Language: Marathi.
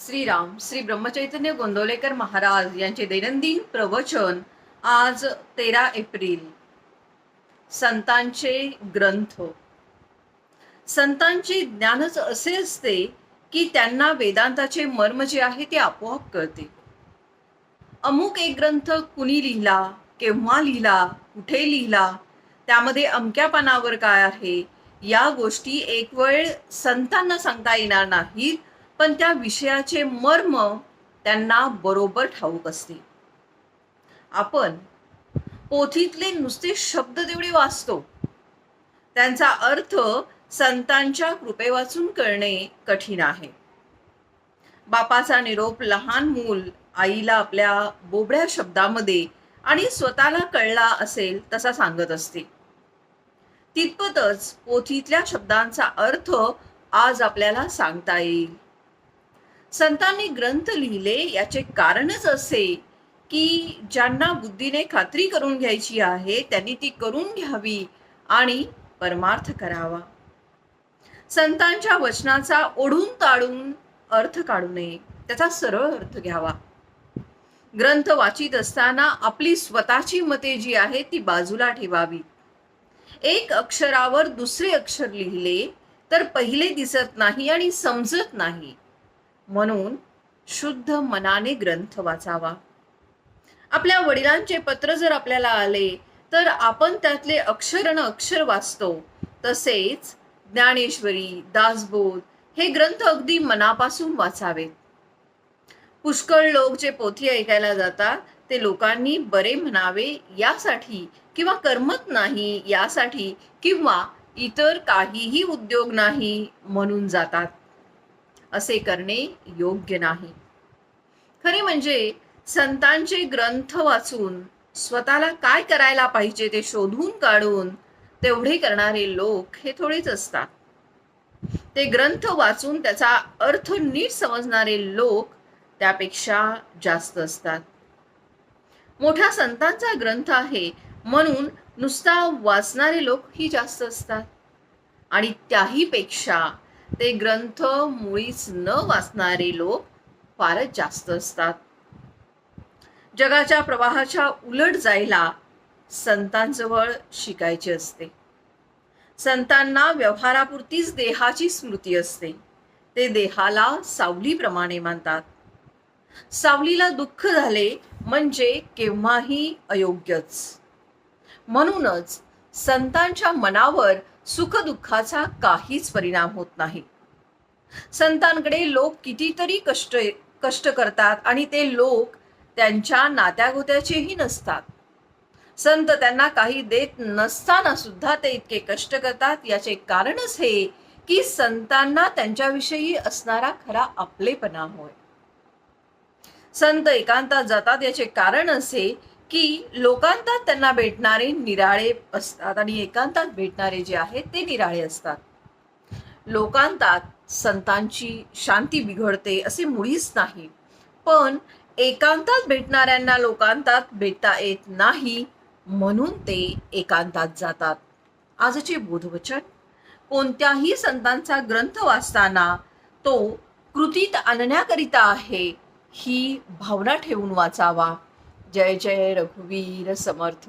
श्रीराम श्री ब्रह्मचैतन्य गोंदवलेकर महाराज यांचे दैनंदिन प्रवचन आज तेरा एप्रिल. संतांचे ग्रंथ. संतांचे ज्ञानच असे असते की त्यांना वेदांताचे मर्म जे आहे ते आपोआप कळते. अमुक एक ग्रंथ कुणी लिहिला केव्हा लिहिला कुठे लिहिला त्यामध्ये अमक्या पानावर काय आहे या गोष्टी एक वेळ संतांना सांगता येणार नाहीत पण त्या विषयाचे मर्म त्यांना बरोबर ठाऊक असते. आपण पोथीतले नुसते शब्द तेवढे वाचतो. त्यांचा अर्थ संतांच्या कृपे वाचून कळणे कठीण आहे. बापाचा निरोप लहान मूल आईला आपल्या बोबड्या शब्दामध्ये आणि स्वतःला कळला असेल तसा सांगत असते. तितपतच पोथीतल्या शब्दांचा अर्थ आज आपल्याला सांगता येईल. संतांनी ग्रंथ लिहिले याचे कारणच असे की ज्यांना बुद्धीने खात्री करून घ्यायची आहे त्यांनी ती करून घ्यावी आणि परमार्थ करावा. संतांच्या वचनाचा ओढून ताडून अर्थ काढू नये त्याचा सरळ अर्थ घ्यावा. ग्रंथ वाचित असताना आपली स्वतःची मते जी आहे ती बाजूला ठेवावी. एक अक्षरावर दुसरे अक्षर लिहिले तर पहिले दिसत नाही आणि समजत नाही. म्हणून शुद्ध मनाने ग्रंथ वाचावा. आपल्या वडिलांचे पत्र जर आपल्याला आले तर आपण त्यातले अक्षर अक्षर वाचतो. तसेच ज्ञानेश्वरी दासबोध हे ग्रंथ अगदी मनापासून वाचावेत. पुष्कळ लोक जे पोथी ऐकायला जातात ते लोकांनी बरे म्हणावे यासाठी किंवा करमत नाही यासाठी किंवा इतर काहीही उद्योग नाही म्हणून जातात. असे करणे योग्य नाही. खरे म्हणजे संतांचे ग्रंथ वाचून स्वतःला काय करायला पाहिजे ते शोधून काढून तेवढे करणारे लोक हे थोडेच असतात. ते ग्रंथ वाचून त्याचा अर्थ नीट समजणारे लोक त्यापेक्षा जास्त असतात. मोठ्या संतांचा ग्रंथ आहे म्हणून नुसता वाचणारे लोक ही जास्त असतात. आणि त्याही पेक्षा ते ग्रंथ मुळीच न वाचणारे लोक फारच जास्त असतात. जगाच्या प्रवाहाच्या उलट जायला संतांजवळ शिकायचे असते. संतांना व्यवहारापुरतीच देहाची स्मृती असते. ते देहाला सावलीप्रमाणे मानतात. सावलीला दुःख झाले म्हणजे केव्हाही अयोग्यच. म्हणूनच संतांच्या मनावर सुखदुःखाचा काहीच परिणाम होत नाही. संतांकडे लोक कितीतरी कष्ट कष्ट करतात आणि ते लोक त्यांच्या नात्यागोत्याचेही नसतात. संत त्यांना काही देत नसताना सुद्धा ते इतके कष्ट करतात. याचे कारणच हे की संतांना त्यांच्याविषयी असणारा खरा आपलेपणा होय. संत एकांतात जातात याचे कारण असे की लोकांतात त्यांना भेटणारे निराळे असतात आणि एकांतात भेटणारे जे आहेत ते निराळे असतात. लोकांतात संतांची शांती बिघडते असे मुळीच नाही. पण एकांतात भेटणाऱ्यांना लोकांतात भेटता येत नाही म्हणून ते एकांतात जातात. आजचे बोधवचन. कोणत्याही संतांचा ग्रंथ वाचताना तो कृतीत आणण्याकरिता आहे ही भावना ठेवून वाचावा. जय जय रघुवीर समर्थ.